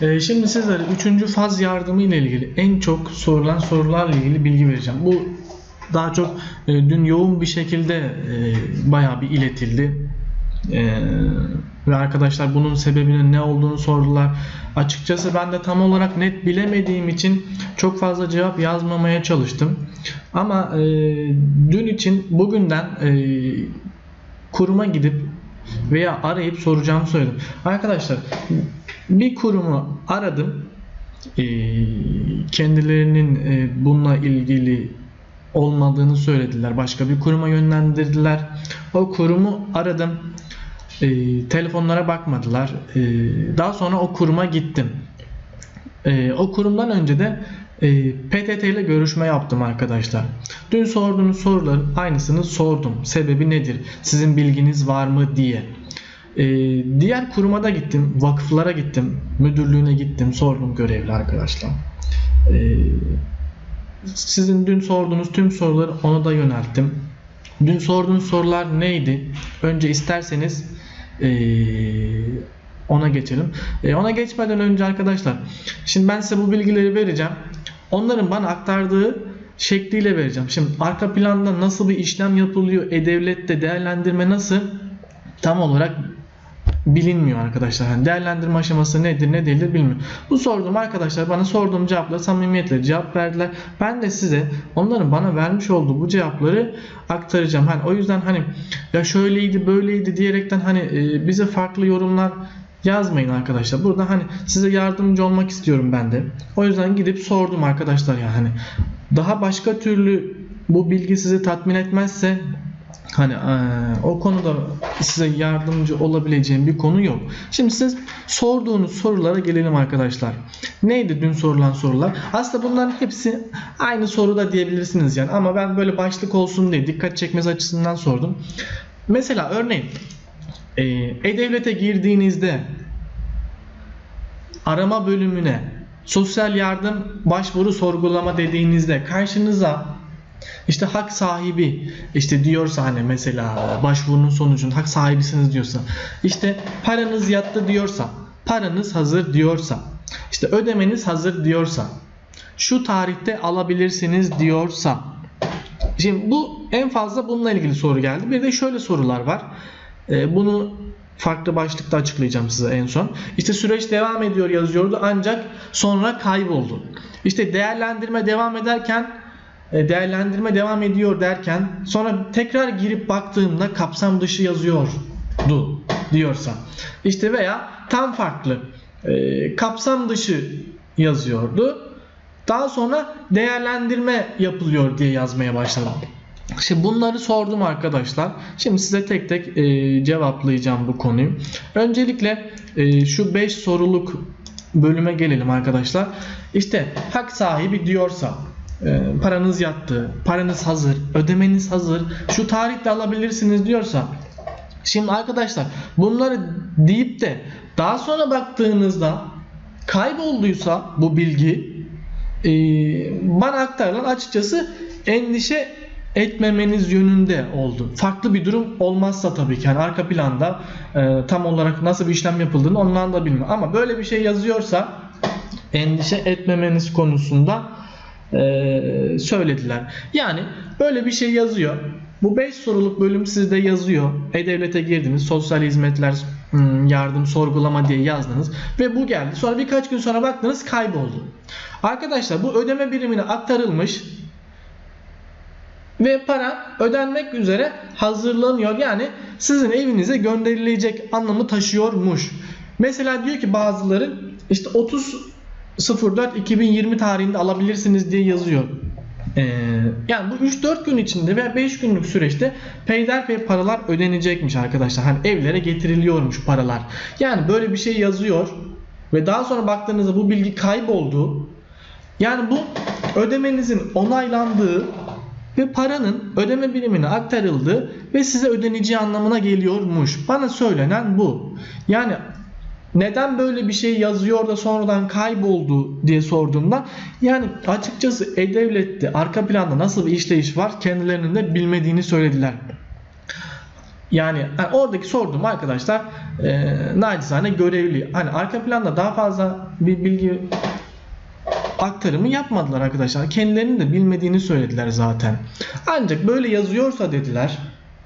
Ee, şimdi sizlere 3. faz yardımı ile ilgili en çok sorulan sorularla ilgili bilgi vereceğim. Bu daha çok e, dün yoğun bir şekilde e, bayağı bir iletildi. E, ve arkadaşlar bunun sebebinin ne olduğunu sordular. Açıkçası ben de tam olarak net bilemediğim için çok fazla cevap yazmamaya çalıştım. Ama e, dün için bugünden kuruma gidip veya arayıp soracağımı söyledim. Arkadaşlar bir kurumu aradım. Ee, kendilerinin e, bununla ilgili olmadığını söylediler. Başka bir kuruma yönlendirdiler. O kurumu aradım. Ee, telefonlara bakmadılar. Ee, daha sonra o kuruma gittim. Ee, o kurumdan önce de e, PTT ile görüşme yaptım arkadaşlar. Dün sorduğunuz soruların aynısını sordum. Sebebi nedir? Sizin bilginiz var mı diye. Ee, diğer kuruma da gittim. Vakıflara gittim. Müdürlüğüne gittim. Sordum görevli arkadaşlar. Ee, sizin dün sorduğunuz tüm soruları ona da yönelttim. Dün sorduğunuz sorular neydi? Önce isterseniz ee, ona geçelim. Ee, ona geçmeden önce arkadaşlar şimdi ben size bu bilgileri vereceğim. Onların bana aktardığı şekliyle vereceğim. Şimdi arka planda nasıl bir işlem yapılıyor? E-Devlet'te değerlendirme nasıl? Tam olarak bilinmiyor arkadaşlar. Yani değerlendirme aşaması nedir ne değildir bilmiyorum. Bu sorduğum arkadaşlar bana sorduğum cevapla samimiyetle cevap verdiler. Ben de size onların bana vermiş olduğu bu cevapları aktaracağım. Hani o yüzden hani ya şöyleydi böyleydi diyerekten hani e, bize farklı yorumlar yazmayın arkadaşlar. Burada hani size yardımcı olmak istiyorum ben de. O yüzden gidip sordum arkadaşlar ya hani daha başka türlü bu bilgi sizi tatmin etmezse hani e, o konuda size yardımcı olabileceğim bir konu yok. Şimdi siz sorduğunuz sorulara gelelim arkadaşlar. Neydi dün sorulan sorular? Aslında bunların hepsi aynı soruda diyebilirsiniz yani ama ben böyle başlık olsun diye dikkat çekmesi açısından sordum. Mesela örneğin e, E-Devlet'e girdiğinizde arama bölümüne sosyal yardım başvuru sorgulama dediğinizde karşınıza işte hak sahibi işte diyorsa hani mesela başvurunun sonucunda hak sahibisiniz diyorsa işte paranız yattı diyorsa paranız hazır diyorsa işte ödemeniz hazır diyorsa şu tarihte alabilirsiniz diyorsa şimdi bu en fazla bununla ilgili soru geldi bir de şöyle sorular var ee, bunu farklı başlıkta açıklayacağım size en son. İşte süreç devam ediyor yazıyordu ancak sonra kayboldu. İşte değerlendirme devam ederken değerlendirme devam ediyor derken sonra tekrar girip baktığımda kapsam dışı yazıyordu diyorsa. İşte veya tam farklı e, kapsam dışı yazıyordu. Daha sonra değerlendirme yapılıyor diye yazmaya başladım. Şimdi bunları sordum arkadaşlar. Şimdi size tek tek e, cevaplayacağım bu konuyu. Öncelikle e, şu 5 soruluk bölüme gelelim arkadaşlar. İşte hak sahibi diyorsa e, paranız yattı, paranız hazır, ödemeniz hazır, şu tarihte alabilirsiniz diyorsa Şimdi arkadaşlar bunları deyip de daha sonra baktığınızda kaybolduysa bu bilgi e, bana aktarılan açıkçası endişe etmemeniz yönünde oldu. Farklı bir durum olmazsa tabii ki yani arka planda e, tam olarak nasıl bir işlem yapıldığını ondan da bilmiyorum. Ama böyle bir şey yazıyorsa endişe etmemeniz konusunda e, söylediler. Yani böyle bir şey yazıyor. Bu 5 soruluk bölüm sizde yazıyor. E-Devlet'e girdiniz. Sosyal hizmetler yardım sorgulama diye yazdınız. Ve bu geldi. Sonra birkaç gün sonra baktınız kayboldu. Arkadaşlar bu ödeme birimine aktarılmış ve para ödenmek üzere hazırlanıyor. Yani sizin evinize gönderilecek anlamı taşıyormuş. Mesela diyor ki bazıları işte 30 04 2020 tarihinde alabilirsiniz diye yazıyor. Ee, yani bu 3-4 gün içinde veya 5 günlük süreçte peyderpey paralar ödenecekmiş arkadaşlar. Hani evlere getiriliyormuş paralar. Yani böyle bir şey yazıyor ve daha sonra baktığınızda bu bilgi kayboldu. Yani bu ödemenizin onaylandığı ve paranın ödeme birimine aktarıldığı ve size ödeneceği anlamına geliyormuş. Bana söylenen bu. Yani neden böyle bir şey yazıyor da sonradan kayboldu diye sorduğumda yani açıkçası E-Devlet'te arka planda nasıl bir işleyiş var kendilerinin de bilmediğini söylediler. Yani, yani oradaki sorduğum arkadaşlar e, nacizane görevli. Hani arka planda daha fazla bir bilgi aktarımı yapmadılar arkadaşlar. Kendilerinin de bilmediğini söylediler zaten. Ancak böyle yazıyorsa dediler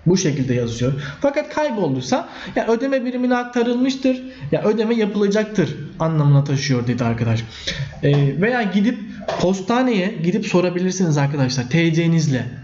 bu şekilde yazıyor. Fakat kaybolduysa ya ödeme birimine aktarılmıştır ya ödeme yapılacaktır anlamına taşıyor dedi arkadaş. Ee, veya gidip postaneye gidip sorabilirsiniz arkadaşlar TC'nizle.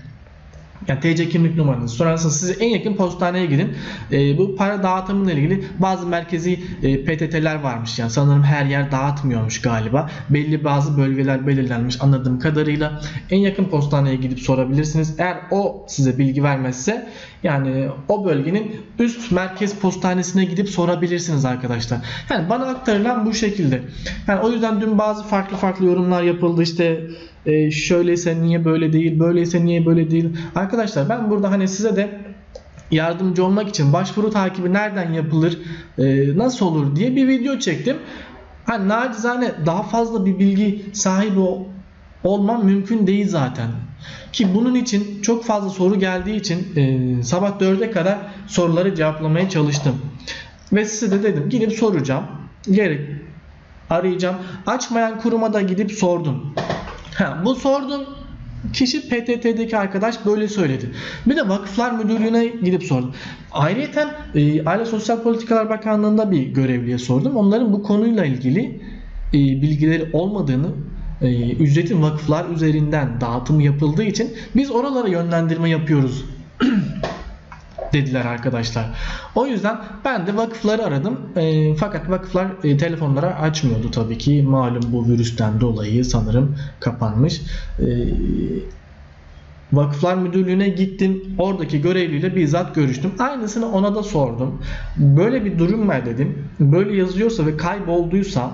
Yani TC kimlik numaranızı sorarsanız size en yakın postaneye gidin. E, bu para dağıtımıyla ilgili bazı merkezi e, PTT'ler varmış. Yani sanırım her yer dağıtmıyormuş galiba. Belli bazı bölgeler belirlenmiş anladığım kadarıyla. En yakın postaneye gidip sorabilirsiniz. Eğer o size bilgi vermezse yani o bölgenin üst merkez postanesine gidip sorabilirsiniz arkadaşlar. Yani bana aktarılan bu şekilde. Yani o yüzden dün bazı farklı farklı yorumlar yapıldı. İşte e, şöyleyse niye böyle değil, böyleyse niye böyle değil. Arkadaşlar ben burada hani size de yardımcı olmak için başvuru takibi nereden yapılır, e, nasıl olur diye bir video çektim. Hani nacizane daha fazla bir bilgi sahibi olmam mümkün değil zaten. Ki bunun için çok fazla soru geldiği için e, sabah 4'e kadar soruları cevaplamaya çalıştım. Ve size de dedim gidip soracağım. Gerek arayacağım. Açmayan kuruma da gidip sordum. Bu sorduğum kişi PTT'deki arkadaş böyle söyledi. Bir de Vakıflar Müdürlüğü'ne gidip sordum. Ayrıca e, Aile Sosyal Politikalar Bakanlığı'nda bir görevliye sordum. Onların bu konuyla ilgili e, bilgileri olmadığını e, ücretin vakıflar üzerinden dağıtım yapıldığı için biz oralara yönlendirme yapıyoruz dediler arkadaşlar. O yüzden ben de vakıfları aradım. E, fakat vakıflar e, telefonlara açmıyordu tabii ki. Malum bu virüsten dolayı sanırım kapanmış. E, Vakıflar Müdürlüğü'ne gittim. Oradaki görevliyle bizzat görüştüm. Aynısını ona da sordum. Böyle bir durum var dedim. Böyle yazıyorsa ve kaybolduysa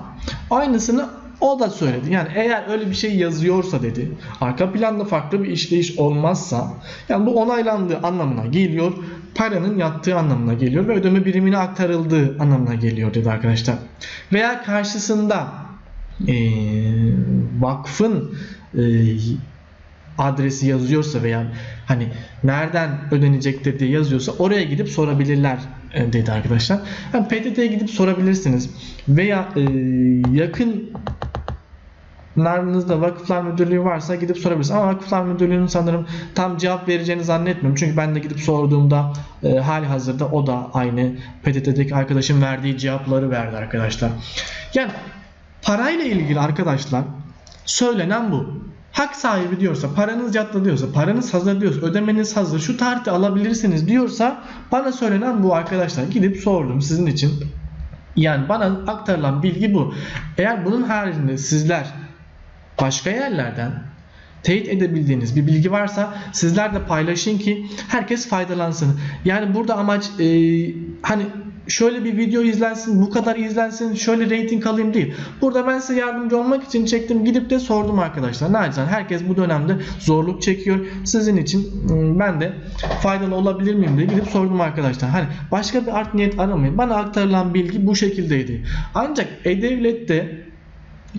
aynısını o da söyledi. Yani eğer öyle bir şey yazıyorsa dedi. Arka planda farklı bir işleyiş olmazsa yani bu onaylandığı anlamına geliyor. Paranın yattığı anlamına geliyor ve ödeme birimine aktarıldığı anlamına geliyor dedi arkadaşlar. Veya karşısında e, vakfın e, adresi yazıyorsa veya hani nereden ödenecektir diye yazıyorsa oraya gidip sorabilirler e, dedi arkadaşlar. Yani PTT'ye gidip sorabilirsiniz. Veya e, yakın Narınızda Vakıflar Müdürlüğü varsa gidip sorabilirsiniz. Ama Vakıflar Müdürlüğü'nün sanırım tam cevap vereceğini zannetmiyorum. Çünkü ben de gidip sorduğumda e, hali hazırda o da aynı PTT'deki arkadaşın verdiği cevapları verdi arkadaşlar. Yani parayla ilgili arkadaşlar söylenen bu. Hak sahibi diyorsa, paranız yattı diyorsa, paranız hazır diyorsa, ödemeniz hazır, şu tarihte alabilirsiniz diyorsa bana söylenen bu arkadaşlar. Gidip sordum sizin için. Yani bana aktarılan bilgi bu. Eğer bunun haricinde sizler başka yerlerden teyit edebildiğiniz bir bilgi varsa sizler de paylaşın ki herkes faydalansın. Yani burada amaç e, hani şöyle bir video izlensin, bu kadar izlensin, şöyle reyting alayım değil. Burada ben size yardımcı olmak için çektim. Gidip de sordum arkadaşlar. Nacizane herkes bu dönemde zorluk çekiyor. Sizin için ıı, ben de faydalı olabilir miyim diye gidip sordum arkadaşlar. Hani başka bir art niyet aramayın. Bana aktarılan bilgi bu şekildeydi. Ancak E-Devlet'te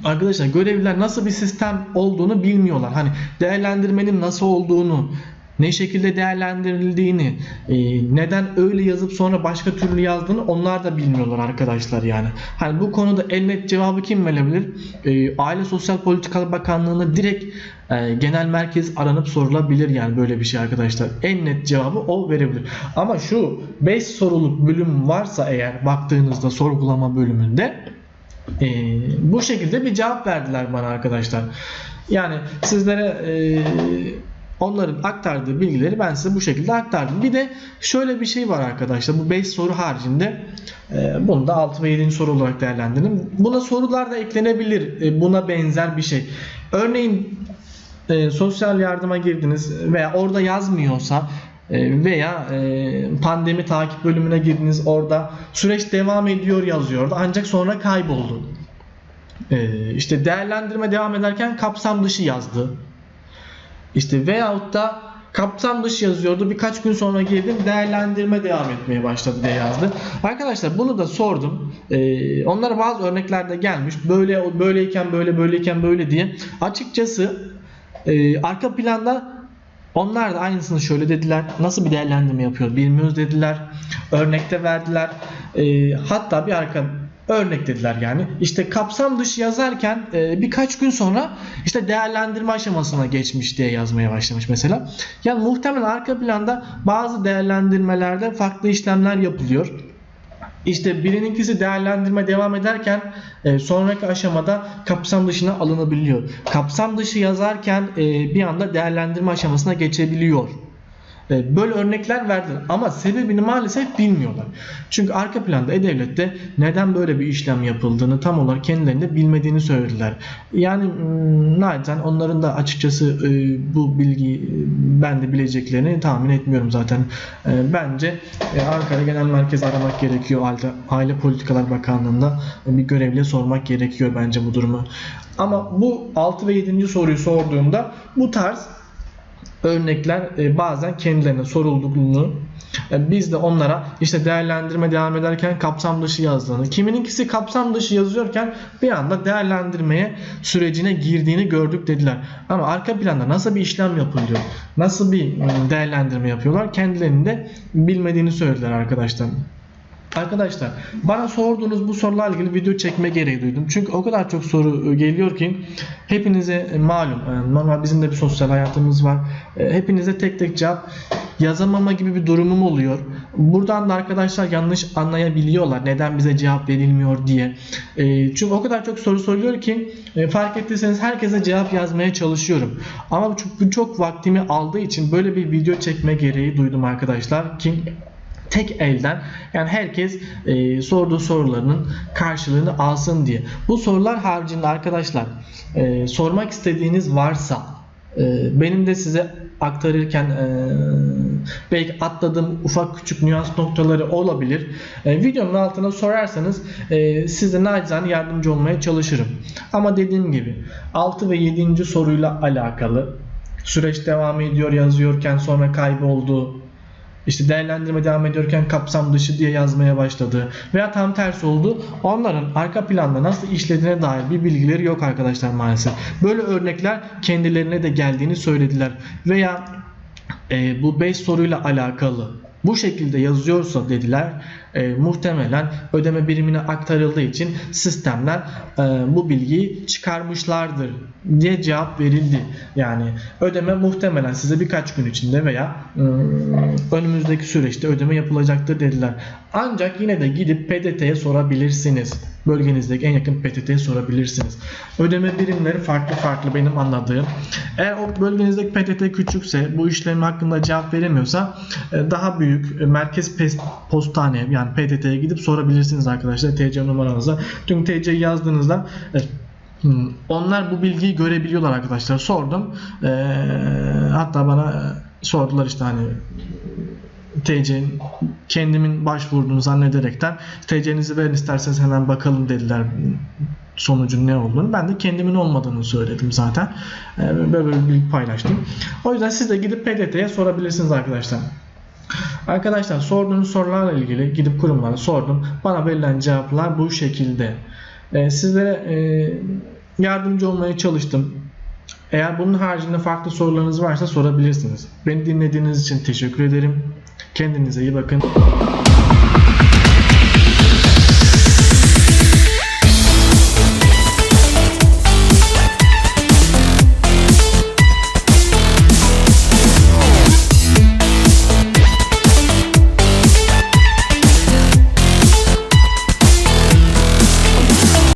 arkadaşlar görevliler nasıl bir sistem olduğunu bilmiyorlar. Hani değerlendirmenin nasıl olduğunu, ne şekilde değerlendirildiğini, e, neden öyle yazıp sonra başka türlü yazdığını onlar da bilmiyorlar arkadaşlar yani. Hani bu konuda en net cevabı kim verebilir? E, Aile Sosyal Politikalar Bakanlığı'na direkt e, genel merkez aranıp sorulabilir yani böyle bir şey arkadaşlar. En net cevabı o verebilir. Ama şu 5 soruluk bölüm varsa eğer baktığınızda sorgulama bölümünde e, bu şekilde bir cevap verdiler bana arkadaşlar. Yani sizlere e, onların aktardığı bilgileri ben size bu şekilde aktardım. Bir de şöyle bir şey var arkadaşlar. Bu 5 soru haricinde e, bunu da 6 ve 7. soru olarak değerlendirin. Buna sorular da eklenebilir. E, buna benzer bir şey. Örneğin e, sosyal yardıma girdiniz veya orada yazmıyorsa veya e, pandemi takip bölümüne girdiniz orada süreç devam ediyor yazıyordu ancak sonra kayboldu. E, işte değerlendirme devam ederken kapsam dışı yazdı. İşte veyahut da kapsam dışı yazıyordu. Birkaç gün sonra girdim değerlendirme devam etmeye başladı diye yazdı. Arkadaşlar bunu da sordum. Ee, onlara bazı örneklerde gelmiş. Böyle böyleyken böyle böyleyken böyle diye. Açıkçası e, arka planda Onlar da aynısını şöyle dediler. Nasıl bir değerlendirme yapıyor bilmiyoruz dediler. Örnekte verdiler. E, hatta bir arka örnek dediler yani. İşte kapsam dışı yazarken e, birkaç gün sonra işte değerlendirme aşamasına geçmiş diye yazmaya başlamış mesela. Yani muhtemelen arka planda bazı değerlendirmelerde farklı işlemler yapılıyor. İşte birininkisi değerlendirme devam ederken e, sonraki aşamada kapsam dışına alınabiliyor. Kapsam dışı yazarken e, bir anda değerlendirme aşamasına geçebiliyor. E, Böyle örnekler verdiler ama sebebini maalesef bilmiyorlar. Çünkü arka planda E-Devlet'te neden böyle bir işlem yapıldığını tam olarak kendilerinde bilmediğini söylediler. Yani hmm, naçizane onların da açıkçası e, bu bilgiyi e, ben de bileceklerini tahmin etmiyorum zaten. Bence Ankara Genel Merkez aramak gerekiyor. Aile Politikalar Bakanlığı'nda bir görevliye sormak gerekiyor bence bu durumu. Ama bu 6 ve 7. soruyu sorduğumda bu tarz örnekler e, bazen kendilerine sorulduğunu e, biz de onlara işte değerlendirme devam ederken kapsam dışı yazdığını kimininkisi kapsam dışı yazıyorken bir anda değerlendirmeye sürecine girdiğini gördük dediler. Ama arka planda nasıl bir işlem yapılıyor? Nasıl bir e, değerlendirme yapıyorlar? Kendilerinde bilmediğini söylediler arkadaşlar. Arkadaşlar bana sorduğunuz bu sorularla ilgili video çekme gereği duydum. Çünkü o kadar çok soru geliyor ki hepinize malum e, normal bizim de bir sosyal hayatımız var. E, Hepinize tek tek cevap yazamama gibi bir durumum oluyor. Buradan da arkadaşlar yanlış anlayabiliyorlar neden bize cevap verilmiyor diye. E, Çünkü o kadar çok soru soruyor ki e, fark ettiyseniz herkese cevap yazmaya çalışıyorum. Ama bu çok vaktimi aldığı için böyle bir video çekme gereği duydum arkadaşlar ki tek elden yani herkes e, sorduğu sorularının karşılığını alsın diye. Bu sorular haricinde arkadaşlar e, sormak istediğiniz varsa e, benim de size aktarırken e, belki atladığım ufak küçük nüans noktaları olabilir. E, videonun altına sorarsanız e, size nacizane yardımcı olmaya çalışırım. Ama dediğim gibi 6 ve 7. soruyla alakalı süreç devam ediyor yazıyorken sonra kayboldu işte değerlendirme devam ediyorken kapsam dışı diye yazmaya başladı veya tam tersi oldu. Onların arka planda nasıl işlediğine dair bir bilgileri yok arkadaşlar maalesef. Böyle örnekler kendilerine de geldiğini söylediler. Veya e, bu 5 soruyla alakalı bu şekilde yazıyorsa dediler e, muhtemelen ödeme birimine aktarıldığı için sistemler e, bu bilgiyi çıkarmışlardır diye cevap verildi. Yani ödeme muhtemelen size birkaç gün içinde veya e, önümüzdeki süreçte ödeme yapılacaktır dediler. Ancak yine de gidip PTT'ye sorabilirsiniz. Bölgenizdeki en yakın PTT'ye sorabilirsiniz. Ödeme birimleri farklı farklı benim anladığım. Eğer o bölgenizdeki PTT küçükse bu işlem hakkında cevap veremiyorsa e, daha büyük e, merkez postane yani PTT'ye gidip sorabilirsiniz arkadaşlar TC numaranıza. Çünkü TC'yi yazdığınızda e, hmm, onlar bu bilgiyi görebiliyorlar arkadaşlar. Sordum. E, hatta bana sordular işte hani TC'nin kendimin başvurduğunu zannederekten TC'nizi verin isterseniz hemen bakalım dediler sonucun ne olduğunu. Ben de kendimin olmadığını söyledim zaten. Ee, Böyle bir bilgi paylaştım. O yüzden siz de gidip PDT'ye sorabilirsiniz arkadaşlar. Arkadaşlar sorduğunuz sorularla ilgili gidip kurumlara sordum. Bana verilen cevaplar bu şekilde. Ee, sizlere e, yardımcı olmaya çalıştım. Eğer bunun haricinde farklı sorularınız varsa sorabilirsiniz. Beni dinlediğiniz için teşekkür ederim. Kendinize iyi bakın.